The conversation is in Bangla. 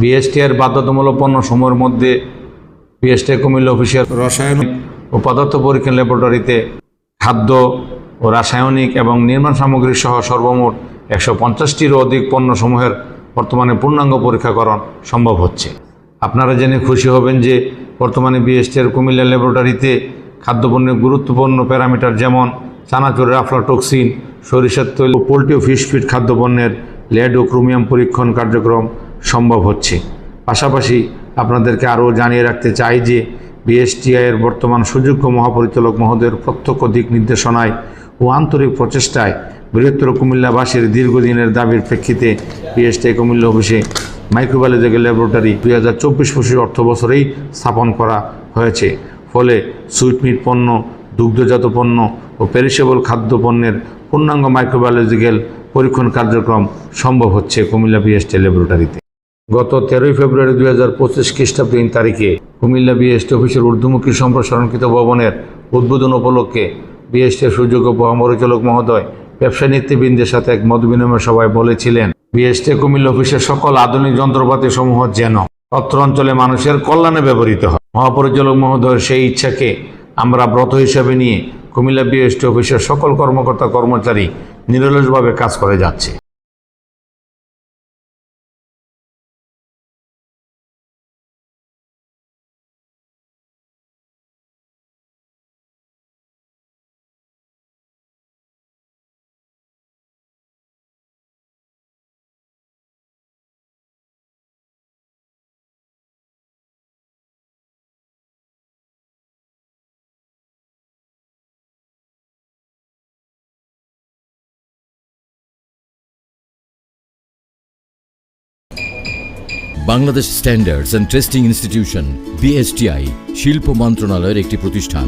বিএসটিআর বাধ্যতামূলক পণ্য সমূহের মধ্যে বিএসটি কুমিল্লা অফিসের রসায়নিক ও পদার্থ পরীক্ষা ল্যাবরেটরিতে খাদ্য ও রাসায়নিক এবং নির্মাণ সামগ্রী সহ সর্বমোট একশো পঞ্চাশটিরও অধিক পণ্যসমূহের বর্তমানে পূর্ণাঙ্গ পরীক্ষাকরণ সম্ভব হচ্ছে। আপনারা জেনে খুশি হবেন যে বর্তমানে বিএসটির কুমিল্লা ল্যাবরেটরিতে খাদ্যপণ্যের গুরুত্বপূর্ণ প্যারামিটার যেমন চানাচুরের আফলাটক্সিন সরিষার তৈল পোলট্রি ও ফিশ ফিড খাদ্যপণ্যের লেড ও ক্রোমিয়াম পরীক্ষণ কার্যক্রম সম্ভব হচ্ছে। পাশাপাশি আপনাদেরকে আরও জানিয়ে রাখতে চাই যে বিএসটিআইয়ের বর্তমান সুযোগ্য মহাপরিচালক মহোদয়ের প্রত্যক্ষ দিক নির্দেশনায় ও আন্তরিক প্রচেষ্টায় বৃহত্তর কুমিল্লাবাসীর দীর্ঘদিনের দাবির প্রেক্ষিতে বিএসটিআই কুমিল্লা অফিসে মাইক্রোবায়োলজিক্যাল ল্যাবরেটরি দুই হাজার চব্বিশ পঁচিশ অর্থ বছরেই স্থাপন করা হয়েছে। ফলে সুইটমিট পণ্য, দুগ্ধজাত পণ্য ও পেরিসেবল খাদ্য পণ্যের পূর্ণাঙ্গ মাইক্রোবায়োলজিক্যাল পরীক্ষণ কার্যক্রম সম্ভব হচ্ছে কুমিল্লা বিএসটি ল্যাবরেটরিতে। গত তেরোই ফেব্রুয়ারি দুই হাজার পঁচিশ খ্রিস্টাব্দ তিন তারিখে কুমিল্লা বিএসটি অফিসের ঊর্ধ্বমুখী সম্প্রসারণকৃত ভবনের উদ্বোধন উপলক্ষে বিএসটির সুযোগ্য মহাপরিচালক মহোদয় ব্যবসায়ী নেতৃবৃন্দের সাথে এক মত বিনিময় সভায় বলেছিলেন, বিএসটি কুমিল্লা অফিসের সকল আধুনিক যন্ত্রপাতি সমূহ যেন অত্র অঞ্চলে মানুষের কল্যাণে ব্যবহৃত হয়। মহাপরিচালক মহোদয়ের সেই ইচ্ছাকে আমরা ব্রত হিসাবে নিয়ে কুমিল্লা বিএসটি অফিসের সকল কর্মকর্তা কর্মচারী নিরলসভাবে কাজ করে যাচ্ছে। Bangladesh standards and testing institution BSTI শিল্প মন্ত্রণালয়ের একটি প্রতিষ্ঠান।